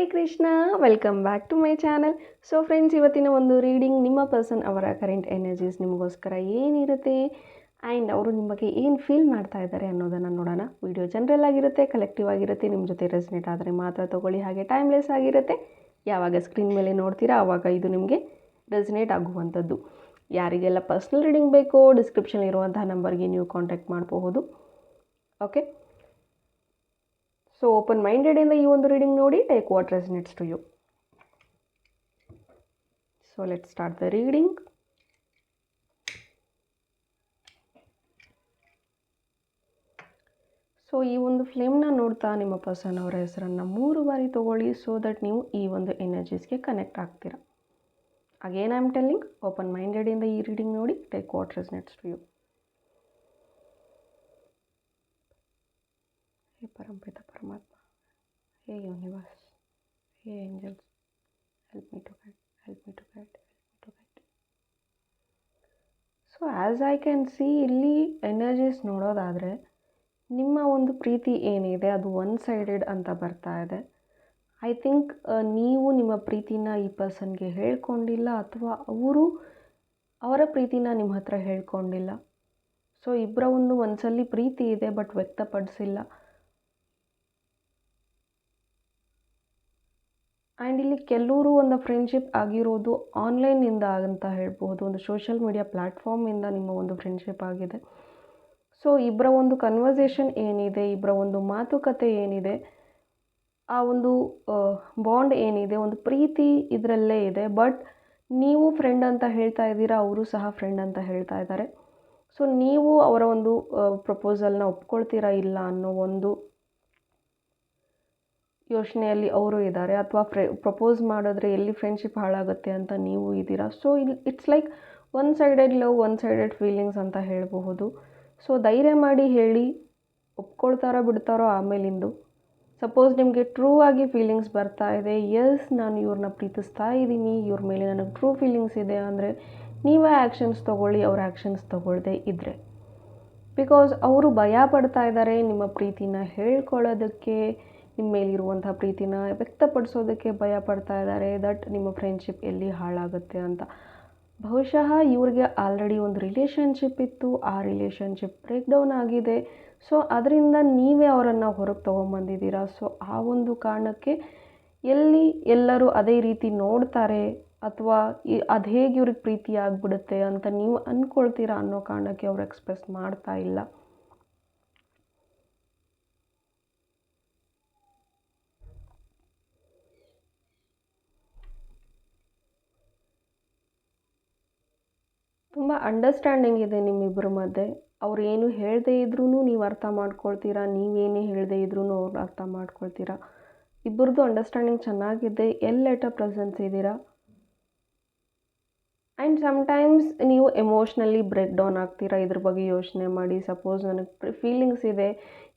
Hare Krishna welcome back to my channel so friends ಇವತ್ತಿನ ಒಂದು reading ನಿಮ್ಮ person ಅವರ ಕರೆಂಟ್ ಎನರ್ಜೀಸ್ ನಿಮಗೋಸ್ಕರ ಏನಿರುತ್ತೆ? ಆ್ಯಂಡ್ ಅವರು ನಿಮ್ಮ ಬಗ್ಗೆ ಏನು ಫೀಲ್ ಮಾಡ್ತಾ ಇದ್ದಾರೆ ಅನ್ನೋದನ್ನು ನೋಡೋಣ. ವಿಡಿಯೋ ಜನರಲ್ ಆಗಿರುತ್ತೆ ಕಲೆಕ್ಟಿವ್ ಆಗಿರುತ್ತೆ ನಿಮ್ಮ ಜೊತೆ ರೆಸ್ನೇಟ್ ಆದರೆ ಮಾತ್ರ ತೊಗೊಳ್ಳಿ. ಹಾಗೆ ಟೈಮ್ಲೆಸ್ ಆಗಿರುತ್ತೆ. ಯಾವಾಗ ಸ್ಕ್ರೀನ್ ಮೇಲೆ ನೋಡ್ತೀರಾ ಆವಾಗ ಇದು ನಿಮಗೆ ರೆಸಿನೇಟ್ ಆಗುವಂಥದ್ದು. ಯಾರಿಗೆಲ್ಲ ಪರ್ಸ್ನಲ್ ರೀಡಿಂಗ್ ಬೇಕೋ ಡಿಸ್ಕ್ರಿಪ್ಷನ್ ಇರುವಂತಹ ನಂಬರ್ಗೆ ನೀವು ಕಾಂಟ್ಯಾಕ್ಟ್ ಮಾಡಬಹುದು. ಓಕೆ ಸೊ ಓಪನ್ ಮೈಂಡೆಡಿಂದ ಈ ಒಂದು ರೀಡಿಂಗ್ ನೋಡಿ take what resonates to you so let start the reading so ಈ ಒಂದು ಫ್ಲೇಮ್ನ ನೋಡ್ತಾ ನಿಮ್ಮ ಪರ್ಸನ್ ಅವರ ಹೆಸರನ್ನು ಮೂರು ಬಾರಿ ತಗೊಳ್ಳಿ ಸೊ ದಟ್ ನೀವು ಈ ಒಂದು ಎನರ್ಜೀಸ್ಗೆ ಕನೆಕ್ಟ್ ಆಗ್ತೀರಾ. Again I am telling open ಮೈಂಡೆಡಿಂದ ಈ ರೀಡಿಂಗ್ ನೋಡಿ take what resonates to you hey ಪರಂಪಿತ. Hey universe, hey angels help me to get, help me to get, help me to get. So as I can see ಇಲ್ಲಿ energies ನೋಡೋದಾದರೆ ನಿಮ್ಮ ಒಂದು ಪ್ರೀತಿ ಏನಿದೆ ಅದು one sided ಅಂತ ಬರ್ತಾ ಇದೆ. ಐ ಥಿಂಕ್ ನೀವು ನಿಮ್ಮ ಪ್ರೀತಿನ ಈ ಪರ್ಸನ್ಗೆ ಹೇಳ್ಕೊಂಡಿಲ್ಲ ಅಥವಾ ಅವರು ಅವರ ಪ್ರೀತಿನ ನಿಮ್ಮ ಹತ್ರ ಹೇಳ್ಕೊಂಡಿಲ್ಲ. ಸೊ ಇಬ್ಬರ ಒಂದು ಒಂದ್ಸಲಿ ಪ್ರೀತಿ ಇದೆ ಬಟ್ ವ್ಯಕ್ತಪಡಿಸಿಲ್ಲ. ಆ್ಯಂಡ್ ಇಲ್ಲಿ ಕೆಲವರು ಒಂದು ಫ್ರೆಂಡ್ಶಿಪ್ ಆಗಿರೋದು ಆನ್ಲೈನಿಂದ ಅಂತ ಹೇಳ್ಬೋದು ಒಂದು ಸೋಷಿಯಲ್ ಮೀಡಿಯಾ ಪ್ಲ್ಯಾಟ್ಫಾರ್ಮಿಂದ ನಿಮ್ಮ ಒಂದು ಫ್ರೆಂಡ್ಶಿಪ್ ಆಗಿದೆ. ಸೊ ಇಬ್ಬರ ಒಂದು ಕನ್ವರ್ಸೇಷನ್ ಏನಿದೆ ಇಬ್ಬರ ಒಂದು ಮಾತುಕತೆ ಏನಿದೆ, ಆ ಒಂದು ಬಾಂಡ್ ಏನಿದೆ, ಒಂದು ಪ್ರೀತಿ ಇದರಲ್ಲೇ ಇದೆ. ಬಟ್ ನೀವು ಫ್ರೆಂಡ್ ಅಂತ ಹೇಳ್ತಾ ಇದ್ದೀರಾ, ಅವರು ಸಹ ಫ್ರೆಂಡ್ ಅಂತ ಹೇಳ್ತಾ ಇದ್ದಾರೆ. ಸೊ ನೀವು ಅವರ ಒಂದು ಪ್ರಪೋಸಲ್ನ ಒಪ್ಕೊಳ್ತೀರಾ ಇಲ್ಲ ಅನ್ನೋ ಒಂದು ಯೋಚನೆಯಲ್ಲಿ ಅವರು ಇದ್ದಾರೆ. ಅಥವಾ ಫ್ರೆ ಪ್ರಪೋಸ್ ಮಾಡಿದ್ರೆ ಎಲ್ಲಿ ಫ್ರೆಂಡ್ಶಿಪ್ ಹಾಳಾಗುತ್ತೆ ಅಂತ ನೀವು ಇದ್ದೀರಾ? ಸೊ ಇಲ್ಲಿ it's like one sided love one sided feelings ಅಂತ ಹೇಳಬಹುದು. ಸೊ ಧೈರ್ಯ ಮಾಡಿ ಹೇಳಿ, ಒಪ್ಕೊಳ್ತಾರೋ ಬಿಡ್ತಾರೋ ಆಮೇಲಿಂದು. ಸಪೋಸ್ ನಿಮಗೆ ಟ್ರೂ ಆಗಿ ಫೀಲಿಂಗ್ಸ್ ಬರ್ತಾ ಇದೆ. ಎಸ್ ನಾನು ಇವ್ರನ್ನ ಪ್ರೀತಿಸ್ತಾ ಇದ್ದೀನಿ. ಇವ್ರ ಮೇಲೆ ನನಗೆ ಟ್ರೂ ಫೀಲಿಂಗ್ಸ್ ಇದೆ ಅಂದರೆ ನೀವೇ ಆ್ಯಕ್ಷನ್ಸ್ ತೊಗೊಳ್ಳಿ, ಅವ್ರ ಆ್ಯಕ್ಷನ್ಸ್ ತೊಗೊಳ್ಳದೆ ಇದ್ದರೆ ಬಿಕಾಸ್ ಅವರು ಭಯ ಪಡ್ತಾ ಇದ್ದಾರೆ ನಿಮ್ಮ ಪ್ರೀತಿನ ಹೇಳ್ಕೊಳ್ಳೋದಕ್ಕೆ. ನಿಮ್ಮ ಮೇಲಿರುವಂಥ ಪ್ರೀತಿನ ವ್ಯಕ್ತಪಡಿಸೋದಕ್ಕೆ ಭಯ ಪಡ್ತಾ ಇದ್ದಾರೆ. ದಟ್ ನಿಮ್ಮ ಫ್ರೆಂಡ್ಶಿಪ್ ಎಲ್ಲಿ ಹಾಳಾಗುತ್ತೆ ಅಂತ. ಬಹುಶಃ ಇವ್ರಿಗೆ ಆಲ್ರೆಡಿ ಒಂದು ರಿಲೇಷನ್ಶಿಪ್ ಇತ್ತು. ಆ ರಿಲೇಷನ್ಶಿಪ್ ಬ್ರೇಕ್ ಡೌನ್ ಆಗಿದೆ. ಸೊ ಅದರಿಂದ ನೀವೇ ಅವರನ್ನು ಹೊರಗೆ ತೊಗೊಂಬಂದಿದ್ದೀರಾ? ಸೊ ಆ ಒಂದು ಕಾರಣಕ್ಕೆ ಎಲ್ಲಿ ಎಲ್ಲರೂ ಅದೇ ರೀತಿ ನೋಡ್ತಾರೆ ಅಥವಾ ಅದು ಹೇಗೆ ಇವ್ರಿಗೆ ಪ್ರೀತಿ ಆಗಿಬಿಡುತ್ತೆ ಅಂತ ನೀವು ಅಂದ್ಕೊಳ್ತೀರಾ ಅನ್ನೋ ಕಾರಣಕ್ಕೆ ಅವ್ರು ಎಕ್ಸ್ಪ್ರೆಸ್ ಮಾಡ್ತಾ ಇಲ್ಲ. ತುಂಬ ಅಂಡರ್ಸ್ಟ್ಯಾಂಡಿಂಗ್ ಇದೆ ನಿಮ್ಮಿಬ್ಬರ ಮಧ್ಯೆ. ಅವ್ರು ಏನು ಹೇಳದೇ ಇದ್ರೂ ನೀವು ಅರ್ಥ ಮಾಡ್ಕೊಳ್ತೀರಾ ನೀವೇನೇ ಹೇಳದೇ ಇದ್ರೂ ಅವ್ರು ಅರ್ಥ ಮಾಡ್ಕೊಳ್ತೀರಾ. ಇಬ್ಬರದ್ದು ಅಂಡರ್ಸ್ಟ್ಯಾಂಡಿಂಗ್ ಚೆನ್ನಾಗಿದೆ ಎಲ್ಲೆಟ ಪ್ರೆಸೆನ್ಸ್ ಇದ್ದೀರಾ? ಆ್ಯಂಡ್ ಸಮ್ಟೈಮ್ಸ್ ನೀವು ಎಮೋಷ್ನಲಿ ಬ್ರೇಕ್ ಡೌನ್ ಆಗ್ತೀರಾ, ಇದ್ರ ಬಗ್ಗೆ ಯೋಚನೆ ಮಾಡಿ. ಸಪೋಸ್ ನನಗೆ ಫೀಲಿಂಗ್ಸ್ ಇದೆ,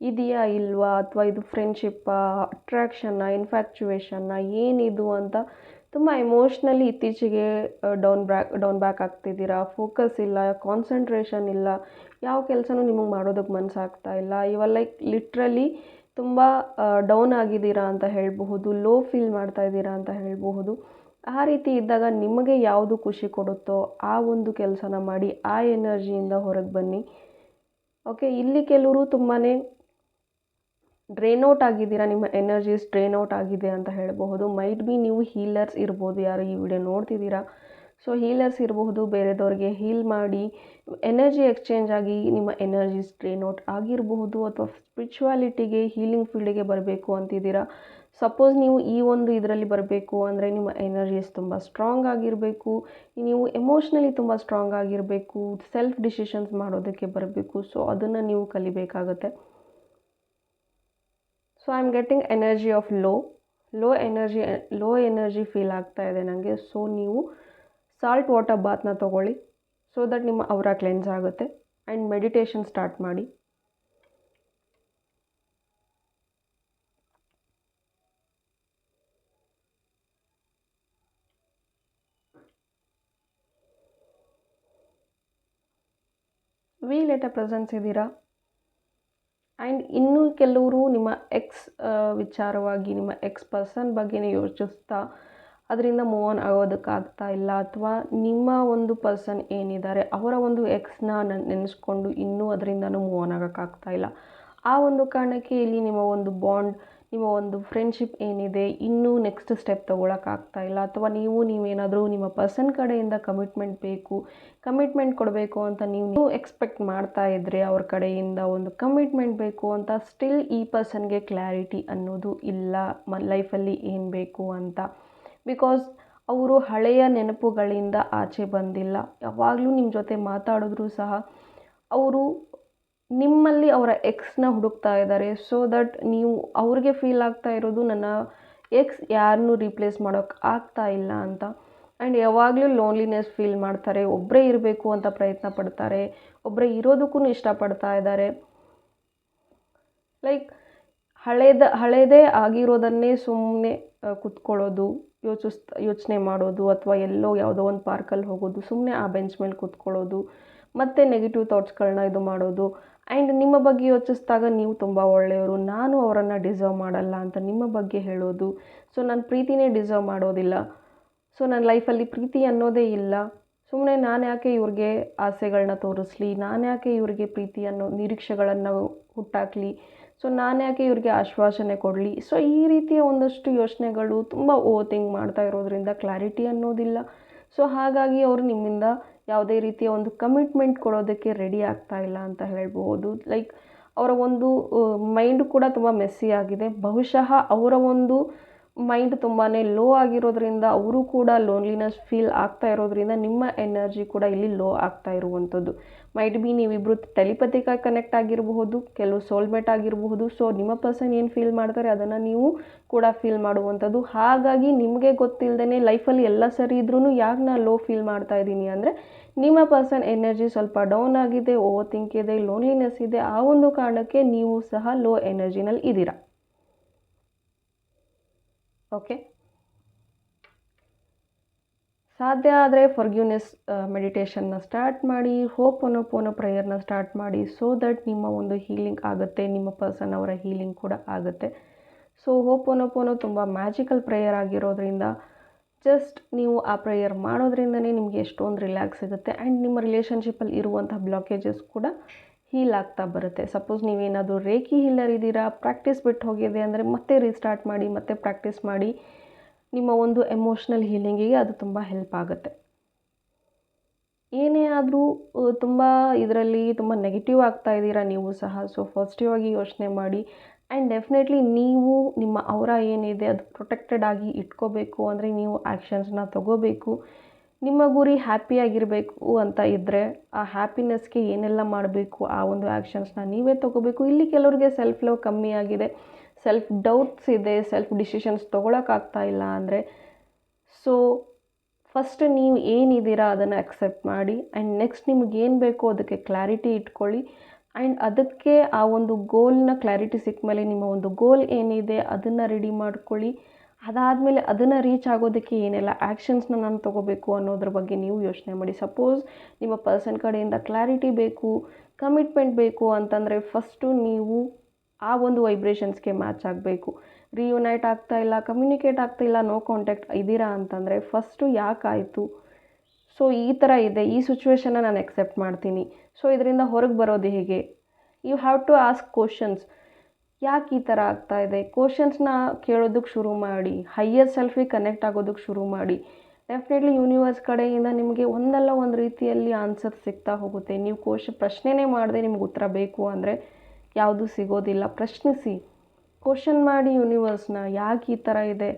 ಇದೆಯಾ ಇಲ್ವಾ? ಅಥವಾ ಇದು ಫ್ರೆಂಡ್ಶಿಪ್ಪಾ ಅಟ್ರ್ಯಾಕ್ಷನ್ನ ಇನ್ಫ್ಯಾಕ್ಚುವೇಷನ್ನ ಏನಿದು ಅಂತ ತುಂಬ ಎಮೋಷ್ನಲಿ ಇತ್ತೀಚೆಗೆ ಡೌನ್ ಬ್ಯಾಕ್ ಡೌನ್ ಬ್ಯಾಕ್ ಆಗ್ತಿದ್ದೀರಾ? ಫೋಕಸ್ ಇಲ್ಲ ಕಾನ್ಸಂಟ್ರೇಷನ್ ಇಲ್ಲ. ಯಾವ ಕೆಲಸನೂ ನಿಮಗೆ ಮಾಡೋದಕ್ಕೆ ಮನಸ್ಸಾಗ್ತಾ ಇಲ್ಲ. ಇವಾಗ ಲೈಕ್ ಲಿಟ್ರಲಿ ತುಂಬ ಡೌನ್ ಆಗಿದ್ದೀರಾ ಅಂತ ಹೇಳಬಹುದು ಲೋ ಫೀಲ್ ಮಾಡ್ತಾ ಇದ್ದೀರಾ ಅಂತ ಹೇಳಬಹುದು. ಆ ರೀತಿ ಇದ್ದಾಗ ನಿಮಗೆ ಯಾವುದು ಖುಷಿ ಕೊಡುತ್ತೋ ಆ ಒಂದು ಕೆಲಸನ ಮಾಡಿ, ಆ ಎನರ್ಜಿಯಿಂದ ಹೊರಗೆ ಬನ್ನಿ. ಓಕೆ ಇಲ್ಲಿ ಕೆಲವರು ತುಂಬಾ ಡ್ರೈನ್ ಔಟ್ ಆಗಿದ್ದೀರಾ? ನಿಮ್ಮ ಎನರ್ಜೀಸ್ ಡ್ರೈನ್ ಔಟ್ ಆಗಿದೆ ಅಂತ ಹೇಳಬಹುದು. ಮೈಟ್ ಬಿ ನೀವು ಹೀಲರ್ಸ್ ಇರ್ಬೋದು ಯಾರು ಈ ವಿಡಿಯೋ ನೋಡ್ತಿದ್ದೀರಾ? ಸೊ ಹೀಲರ್ಸ್ ಇರಬಹುದು, ಬೇರೆದವ್ರಿಗೆ ಹೀಲ್ ಮಾಡಿ ಎನರ್ಜಿ ಎಕ್ಸ್ಚೇಂಜ್ ಆಗಿ ನಿಮ್ಮ ಎನರ್ಜೀಸ್ ಡ್ರೈನ್ ಔಟ್ ಆಗಿರಬಹುದು ಅಥವಾ ಸ್ಪಿರಿಚುವಾಲಿಟಿಗೆ ಹೀಲಿಂಗ್ ಫೀಲ್ಡಿಗೆ ಬರಬೇಕು ಅಂತಿದ್ದೀರಾ? ಸಪೋಸ್ ನೀವು ಈ ಒಂದು ಇದರಲ್ಲಿ ಬರಬೇಕು ಅಂದರೆ ನಿಮ್ಮ ಎನರ್ಜೀಸ್ ತುಂಬ ಸ್ಟ್ರಾಂಗ್ ಆಗಿರಬೇಕು. ನೀವು ಎಮೋಷ್ನಲಿ ತುಂಬ ಸ್ಟ್ರಾಂಗ್ ಆಗಿರಬೇಕು. ಸೆಲ್ಫ್ ಡಿಸಿಷನ್ಸ್ ಮಾಡೋದಕ್ಕೆ ಬರಬೇಕು. ಸೊ ಅದನ್ನು ನೀವು ಕಲಿಬೇಕಾಗತ್ತೆ. So I am getting energy of low low energy low energy feel ಆಗ್ತಾ ಇದೆ ನನಗೆ ಸೊ ನೀವು ಸಾಲ್ಟ್ ವಾಟರ್ ಬಾತ್ನ ತೊಗೊಳ್ಳಿ ಸೊ ದಟ್ ನಿಮ್ಮ ಅವರ ಕ್ಲೆನ್ಸ್ ಆಗುತ್ತೆ. ಆ್ಯಂಡ್ ಮೆಡಿಟೇಷನ್ ಸ್ಟಾರ್ಟ್ ಮಾಡಿ. ವಿ ಲೆಟರ್ ಪ್ರೆಸೆನ್ಸ್ ಇದ್ದೀರಾ? ಆ್ಯಂಡ್ ಇನ್ನೂ ಕೆಲವರು ನಿಮ್ಮ ಎಕ್ಸ್ ವಿಚಾರವಾಗಿ ನಿಮ್ಮ ಎಕ್ಸ್ ಪರ್ಸನ್ ಬಗ್ಗೆನೇ ಯೋಚಿಸ್ತಾ, ಅದರಿಂದ ಮೂವ್ ಆನ್ ಆಗೋದಕ್ಕಾಗ್ತಾ ಇಲ್ಲ ಅಥವಾ ನಿಮ್ಮ ಒಂದು ಪರ್ಸನ್ ಏನಿದ್ದಾರೆ, ಅವರ ಒಂದು ಎಕ್ಸ್ನ ನೆನೆಸ್ಕೊಂಡು ಇನ್ನೂ ಅದರಿಂದನೂ ಮೂವ್ ಆನ್ ಆಗೋಕ್ಕಾಗ್ತಾ ಇಲ್ಲ. ಆ ಒಂದು ಕಾರಣಕ್ಕೆ ಇಲ್ಲಿ ನಿಮ್ಮ ಒಂದು ಬಾಂಡ್ ನಿಮ್ಮ ಒಂದು ಫ್ರೆಂಡ್ಶಿಪ್ ಏನಿದೆ, ಇನ್ನೂ ನೆಕ್ಸ್ಟ್ ಸ್ಟೆಪ್ ತೊಗೊಳಕ್ಕಾಗ್ತಾ ಇಲ್ಲ. ಅಥವಾ ನೀವು, ನೀವೇನಾದರೂ ನಿಮ್ಮ ಪರ್ಸನ್ ಕಡೆಯಿಂದ ಕಮಿಟ್ಮೆಂಟ್ ಬೇಕು ಕಮಿಟ್ಮೆಂಟ್ ಕೊಡಬೇಕು ಅಂತ ನೀವು ಎಕ್ಸ್ಪೆಕ್ಟ್ ಮಾಡ್ತಾ ಇದ್ದರೆ ಅವ್ರ ಕಡೆಯಿಂದ ಒಂದು ಕಮಿಟ್ಮೆಂಟ್ ಬೇಕು ಅಂತ ಸ್ಟಿಲ್ ಈ ಪರ್ಸನ್ಗೆ ಕ್ಲಾರಿಟಿ ಅನ್ನೋದು ಇಲ್ಲ. ಮ ಲೈಫಲ್ಲಿ ಏನು ಬೇಕು ಅಂತ. ಬಿಕಾಸ್ ಅವರು ಹಳೆಯ ನೆನಪುಗಳಿಂದ ಆಚೆ ಬಂದಿಲ್ಲ. ಯಾವಾಗಲೂ ನಿಮ್ಮ ಜೊತೆ ಮಾತಾಡಿದ್ರೂ ಸಹ, ಅವರು ನಿಮ್ಮಲ್ಲಿ ಅವರ ಎಕ್ಸ್ನ ಹುಡುಕ್ತಾ ಇದ್ದಾರೆ. ಸೊ ದಟ್ ನೀವು ಅವ್ರಿಗೆ ಫೀಲ್ ಆಗ್ತಾ ಇರೋದು ನನ್ನ ಎಕ್ಸ್ ಯಾರನ್ನೂ ರೀಪ್ಲೇಸ್ ಮಾಡೋಕ್ಕೆ ಆಗ್ತಾ ಇಲ್ಲ ಅಂತ. ಆ್ಯಂಡ್ ಯಾವಾಗಲೂ ಲೋನ್ಲಿನೆಸ್ ಫೀಲ್ ಮಾಡ್ತಾರೆ. ಒಬ್ಬರೇ ಇರಬೇಕು ಅಂತ ಪ್ರಯತ್ನ ಪಡ್ತಾರೆ. ಒಬ್ಬರೇ ಇರೋದಕ್ಕೂ ಇಷ್ಟಪಡ್ತಾ ಇದ್ದಾರೆ. ಲೈಕ್ ಹಳೇದ, ಹಳೇದೇ ಆಗಿರೋದನ್ನೇ ಸುಮ್ಮನೆ ಕುತ್ಕೊಳ್ಳೋದು, ಯೋಚಿಸ್, ಯೋಚನೆ ಮಾಡೋದು ಅಥವಾ ಎಲ್ಲೋ ಯಾವುದೋ ಒಂದು ಪಾರ್ಕಲ್ಲಿ ಹೋಗೋದು ಸುಮ್ಮನೆ ಆ ಬೆಂಚ್ ಮೇಲೆ ಕೂತ್ಕೊಳ್ಳೋದು, ಮತ್ತು ನೆಗೆಟಿವ್ ಥಾಟ್ಸ್ಗಳನ್ನ ಇದು ಮಾಡೋದು. ಆ್ಯಂಡ್ ನಿಮ್ಮ ಬಗ್ಗೆ ಯೋಚಿಸಿದಾಗ ನೀವು ತುಂಬ ಒಳ್ಳೆಯವರು. ನಾನು ಅವರನ್ನು ಡಿಸರ್ವ್ ಮಾಡಲ್ಲ ಅಂತ ನಿಮ್ಮ ಬಗ್ಗೆ ಹೇಳೋದು. ಸೊ ನಾನು ಪ್ರೀತಿನೇ ಡಿಸರ್ವ್ ಮಾಡೋದಿಲ್ಲ. ಸೊ ನನ್ನ ಲೈಫಲ್ಲಿ ಪ್ರೀತಿ ಅನ್ನೋದೇ ಇಲ್ಲ. ಸುಮ್ಮನೆ ನಾನು ಯಾಕೆ ಇವ್ರಿಗೆ ಆಸೆಗಳನ್ನ ತೋರಿಸ್ಲಿ? ನಾನು ಯಾಕೆ ಇವ್ರಿಗೆ ಪ್ರೀತಿ ಅನ್ನೋ ನಿರೀಕ್ಷೆಗಳನ್ನು ಹುಟ್ಟಾಕಲಿ? ಸೊ ನಾನು ಯಾಕೆ ಇವ್ರಿಗೆ ಆಶ್ವಾಸನೆ ಕೊಡಲಿ? ಸೊ ಈ ರೀತಿಯ ಒಂದಷ್ಟು ಯೋಚನೆಗಳು ತುಂಬ ಓವರ್ ಥಿಂಕ್ ಮಾಡ್ತಾ ಇರೋದ್ರಿಂದ ಕ್ಲಾರಿಟಿ ಅನ್ನೋದಿಲ್ಲ. ಸೊ ಹಾಗಾಗಿ ಅವರು ನಿಮ್ಮಿಂದ ಯಾವುದೇ ರೀತಿಯ ಒಂದು ಕಮಿಟ್ಮೆಂಟ್ ಕೊಡೋದಕ್ಕೆ ರೆಡಿ ಆಗ್ತಾ ಇಲ್ಲ ಅಂತ ಹೇಳ್ಬೋದು ಲೈಕ್ ಅವರ ಒಂದು ಮೈಂಡ್ ಕೂಡ ತುಂಬ ಮೆಸ್ಸಿ ಆಗಿದೆ. ಬಹುಶಃ ಅವರ ಒಂದು ಮೈಂಡ್ ತುಂಬಾ ಲೋ ಆಗಿರೋದ್ರಿಂದ ಅವರು ಕೂಡ ಲೋನ್ಲಿನೆಸ್ ಫೀಲ್ ಆಗ್ತಾ ಇರೋದ್ರಿಂದ ನಿಮ್ಮ ಎನರ್ಜಿ ಕೂಡ ಇಲ್ಲಿ ಲೋ ಆಗ್ತಾ ಇರುವಂಥದ್ದು. ಮೈಟ್ ಬಿ ನೀವಿಬ್ಬರು ಟೆಲಿಪತಿಕಾಗಿ ಕನೆಕ್ಟ್ ಆಗಿರಬಹುದು, ಕೆಲವು ಸೋಲ್ಮೇಟ್ ಆಗಿರಬಹುದು ಸೊ ನಿಮ್ಮ ಪರ್ಸನ್ ಏನು ಫೀಲ್ ಮಾಡ್ತಾರೆ ಅದನ್ನು ನೀವು ಕೂಡ ಫೀಲ್ ಮಾಡುವಂಥದ್ದು. ಹಾಗಾಗಿ ನಿಮಗೆ ಗೊತ್ತಿಲ್ಲದೇ ಲೈಫಲ್ಲಿ ಎಲ್ಲ ಸರಿ ಇದ್ರೂ ಯಾಕೆ ನಾನು ಲೋ ಫೀಲ್ ಮಾಡ್ತಾ ಇದ್ದೀನಿ ಅಂದರೆ, ನಿಮ್ಮ ಪರ್ಸನ್ ಎನರ್ಜಿ ಸ್ವಲ್ಪ ಡೌನ್ ಆಗಿದೆ ಓವರ್ ಥಿಂಕ್ ಇದೆ ಲೋನ್ಲಿನೆಸ್ ಇದೆ, ಆ ಒಂದು ಕಾರಣಕ್ಕೆ ನೀವು ಸಹ ಲೋ ಎನರ್ಜಿನಲ್ಲಿ ಇದ್ದೀರಾ. ಓಕೆ ಸಾಧ್ಯ ಆದರೆ ಫರ್ಗ್ಯೂನೆಸ್ ಮೆಡಿಟೇಷನ್ನ ಸ್ಟಾರ್ಟ್ ಮಾಡಿ ಹೋಪ್ ಅನ್ನೋ ಪೋನೋ ಪ್ರೇಯರ್ನ ಸ್ಟಾರ್ಟ್ ಮಾಡಿ ಸೊ ದಟ್ ನಿಮ್ಮ ಒಂದು ಹೀಲಿಂಗ್ ಆಗುತ್ತೆ, ನಿಮ್ಮ ಪರ್ಸನ್ ಅವರ ಹೀಲಿಂಗ್ ಕೂಡ ಆಗುತ್ತೆ. ಸೊ ಹೋಪ್ ಅನ್ನೋ ಪೋನೋ ತುಂಬ ಮ್ಯಾಜಿಕಲ್ ಪ್ರೇಯರ್ ಆಗಿರೋದ್ರಿಂದ ಜಸ್ಟ್ ನೀವು ಆ ಪ್ರೇಯರ್ ಮಾಡೋದ್ರಿಂದನೇ ನಿಮಗೆ ಎಷ್ಟೊಂದು ರಿಲ್ಯಾಕ್ಸ್ ಸಿಗುತ್ತೆ ಆ್ಯಂಡ್ ನಿಮ್ಮ ರಿಲೇಷನ್ಶಿಪ್ಪಲ್ಲಿ ಇರುವಂಥ ಬ್ಲಾಕೇಜಸ್ ಕೂಡ ಹೀಲ್ ಆಗ್ತಾ ಬರುತ್ತೆ. ಸಪೋಸ್ ನೀವೇನಾದರೂ ರೇಖಿ ಹೀಲರ್ ಇದ್ದೀರಾ ಪ್ರಾಕ್ಟೀಸ್ ಬಿಟ್ಟು ಹೋಗಿದೆ ಅಂದರೆ ಮತ್ತೆ ರೀಸ್ಟಾರ್ಟ್ ಮಾಡಿ, ಮತ್ತೆ ಪ್ರಾಕ್ಟೀಸ್ ಮಾಡಿ, ನಿಮ್ಮ ಒಂದು ಎಮೋಷ್ನಲ್ ಹೀಲಿಂಗಿಗೆ ಅದು ತುಂಬ ಹೆಲ್ಪ್ ಆಗುತ್ತೆ. ಏನೇ ಆದರೂ ತುಂಬ ಇದರಲ್ಲಿ ತುಂಬ ನೆಗೆಟಿವ್ ಆಗ್ತಾ ಇದ್ದೀರಾ ನೀವು ಸಹ. ಸೊ ಪಾಸಿಟಿವ್ ಆಗಿ ಯೋಚನೆ ಮಾಡಿ. ಆ್ಯಂಡ್ ಡೆಫಿನೆಟ್ಲಿ ನೀವು, ನಿಮ್ಮ ಅವರ ಏನಿದೆ ಅದು ಪ್ರೊಟೆಕ್ಟೆಡ್ ಆಗಿ ಇಟ್ಕೋಬೇಕು ಅಂದರೆ ನೀವು ಆ್ಯಕ್ಷನ್ಸ್ನ ತಗೋಬೇಕು. ನಿಮ್ಮ ಗುರಿ ಹ್ಯಾಪಿಯಾಗಿರಬೇಕು ಅಂತ ಇದ್ದರೆ ಆ ಹ್ಯಾಪಿನೆಸ್ಗೆ ಏನೆಲ್ಲ ಮಾಡಬೇಕು? ಆ ಒಂದು ಆ್ಯಕ್ಷನ್ಸ್ನ ನೀವೇ ತೊಗೋಬೇಕು. ಇಲ್ಲಿ ಕೆಲವರಿಗೆ ಸೆಲ್ಫ್ ಲವ್ ಕಮ್ಮಿ ಆಗಿದೆ. ಸೆಲ್ಫ್ ಡೌಟ್ಸ್ ಇದೆ ಸೆಲ್ಫ್ ಡಿಸಿಷನ್ಸ್ ತೊಗೊಳಕ್ಕಾಗ್ತಾ ಇಲ್ಲ ಅಂದರೆ ಸೊ ಫಸ್ಟ್ ನೀವು ಏನಿದ್ದೀರಾ ಅದನ್ನು ಅಕ್ಸೆಪ್ಟ್ ಮಾಡಿ ಆ್ಯಂಡ್ ನೆಕ್ಸ್ಟ್ ನಿಮ್ಗೆ ಏನು ಬೇಕೋ ಅದಕ್ಕೆ ಕ್ಲಾರಿಟಿ ಇಟ್ಕೊಳ್ಳಿ ಆ್ಯಂಡ್ ಅದಕ್ಕೆ ಆ ಒಂದು ಗೋಲ್ನ ಕ್ಲಾರಿಟಿ ಸಿಕ್ಕ ಮೇಲೆ ನಿಮ್ಮ ಒಂದು ಗೋಲ್ ಏನಿದೆ ಅದನ್ನು ರೆಡಿ ಮಾಡ್ಕೊಳ್ಳಿ. ಅದಾದಮೇಲೆ ಅದನ್ನು ರೀಚ್ ಆಗೋದಕ್ಕೆ ಏನೆಲ್ಲ ಆ್ಯಕ್ಷನ್ಸ್ನ ನಾನು ತೊಗೋಬೇಕು ಅನ್ನೋದ್ರ ಬಗ್ಗೆ ನೀವು ಯೋಚನೆ ಮಾಡಿ. ಸಪೋಸ್ ನಿಮ್ಮ ಪರ್ಸನ್ ಕಡೆಯಿಂದ ಕ್ಲಾರಿಟಿ ಬೇಕು ಕಮಿಟ್ಮೆಂಟ್ ಬೇಕು ಅಂತಂದರೆ ಫಸ್ಟು ನೀವು ಆ ಒಂದು ವೈಬ್ರೇಷನ್ಸ್ಗೆ ಮ್ಯಾಚ್ ಆಗಬೇಕು. ರಿಯುನೈಟ್ ಆಗ್ತಾ ಇಲ್ಲ ಕಮ್ಯುನಿಕೇಟ್ ಆಗ್ತಾ ಇಲ್ಲ ನೋ ಕಾಂಟ್ಯಾಕ್ಟ್ ಇದ್ದೀರಾ ಅಂತಂದರೆ ಫಸ್ಟು ಯಾಕಾಯಿತು ಸೊ ಈ ಥರ ಇದೆ. ಈ ಸಿಚುವೇಶನ್ನ ನಾನು ಎಕ್ಸೆಪ್ಟ್ ಮಾಡ್ತೀನಿ. ಸೊ ಇದರಿಂದ ಹೊರಗೆ ಬರೋದು ಹೇಗೆ? You have to ask questions ಯಾಕೆ ಈ ಥರ ಆಗ್ತಾ ಇದೆ? ಕ್ವಶನ್ಸ್ನ ಕೇಳೋದಕ್ಕೆ ಶುರು ಮಾಡಿ ಹೈಯರ್ ಸೆಲ್ಫಿಗೆ ಕನೆಕ್ಟ್ ಆಗೋದಕ್ಕೆ ಶುರು ಮಾಡಿ. ಡೆಫಿನೆಟ್ಲಿ ಯೂನಿವರ್ಸ್ ಕಡೆಯಿಂದ ನಿಮಗೆ ಒಂದಲ್ಲ ಒಂದು ರೀತಿಯಲ್ಲಿ ಆನ್ಸರ್ ಸಿಗ್ತಾ ಹೋಗುತ್ತೆ. ನೀವು ಕೋಶ ಪ್ರಶ್ನೆನೇ ಮಾಡದೆ ನಿಮ್ಗೆ ಉತ್ತರ ಬೇಕು ಅಂದರೆ ಯಾವುದೂ ಸಿಗೋದಿಲ್ಲ. ಪ್ರಶ್ನಿಸಿ. ಕ್ವಶನ್ ಮಾಡಿ ಯೂನಿವರ್ಸ್ನ ಯಾಕೆ ಈ ಥರ ಇದೆ?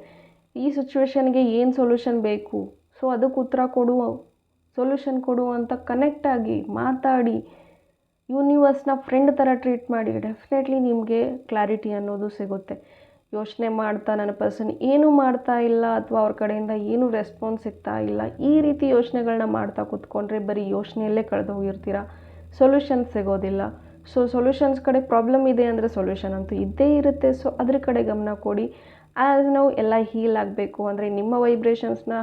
ಈ ಸಿಚುವೇಶನ್ಗೆ ಏನು ಸೊಲ್ಯೂಷನ್ ಬೇಕು? ಸೊ ಅದಕ್ಕೆ ಉತ್ತರ ಕೊಡು ಸೊಲ್ಯೂಷನ್ ಕೊಡು ಅಂತ ಕನೆಕ್ಟಾಗಿ ಮಾತಾಡಿ. ಯೂನಿವರ್ಸ್ನ ಫ್ರೆಂಡ್ ಥರ ಟ್ರೀಟ್ ಮಾಡಿ, ಡೆಫಿನೆಟ್ಲಿ ನಿಮಗೆ ಕ್ಲಾರಿಟಿ ಅನ್ನೋದು ಸಿಗುತ್ತೆ. ಯೋಚನೆ ಮಾಡ್ತಾ ನನ್ನ ಪರ್ಸನ್ ಏನೂ ಮಾಡ್ತಾ ಇಲ್ಲ ಅಥವಾ ಅವ್ರ ಕಡೆಯಿಂದ ಏನೂ ರೆಸ್ಪಾನ್ಸ್ ಸಿಗ್ತಾ ಇಲ್ಲ, ಈ ರೀತಿ ಯೋಚನೆಗಳನ್ನ ಮಾಡ್ತಾ ಕೂತ್ಕೊಂಡ್ರೆ ಬರೀ ಯೋಚನೆಯಲ್ಲೇ ಕಳೆದು ಹೋಗಿರ್ತೀರ? ಸೊಲ್ಯೂಷನ್ ಸಿಗೋದಿಲ್ಲ. ಸೊ, ಸೊಲ್ಯೂಷನ್ಸ್ ಕಡೆ ಪ್ರಾಬ್ಲಮ್ ಇದೆ ಅಂದರೆ ಸೊಲ್ಯೂಷನ್ ಅಂತೂ ಇದ್ದೇ ಇರುತ್ತೆ. ಸೊ, ಅದ್ರ ಕಡೆ ಗಮನ ಕೊಡಿ. ಆ್ಯಸ್ ನಾವು ಎಲ್ಲ ಹೀಲ್ ಆಗಬೇಕು ಅಂದರೆ ನಿಮ್ಮ ವೈಬ್ರೇಷನ್ಸ್ನ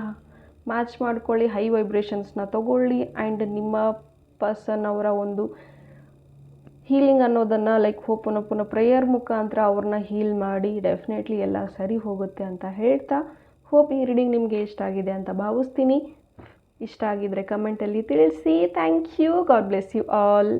ಮ್ಯಾಚ್ ಮಾಡ್ಕೊಳ್ಳಿ, ಹೈ ವೈಬ್ರೇಷನ್ಸ್ನ ತಗೊಳ್ಳಿ. ಆ್ಯಂಡ್ ನಿಮ್ಮ ಪರ್ಸನ್ ಅವರ ಒಂದು ಹೀಲಿಂಗ್ ಅನ್ನೋದನ್ನು ಲೈಕ್ ಹೋಪನ ಪುನಃ ಪ್ರೇಯರ್ ಮುಖಾಂತರ ಅವ್ರನ್ನ ಹೀಲ್ ಮಾಡಿ ಡೆಫಿನೆಟ್ಲಿ ಎಲ್ಲ ಸರಿ ಹೋಗುತ್ತೆ ಅಂತ ಹೇಳ್ತಾ ಹೋಪ್ ಈ ರೀಡಿಂಗ್ ನಿಮಗೆ ಇಷ್ಟ ಆಗಿದೆ ಅಂತ ಭಾವಿಸ್ತೀನಿ. ಇಷ್ಟ ಆಗಿದ್ರೆ ಕಮೆಂಟಲ್ಲಿ ತಿಳಿಸಿ. Thank you God bless you all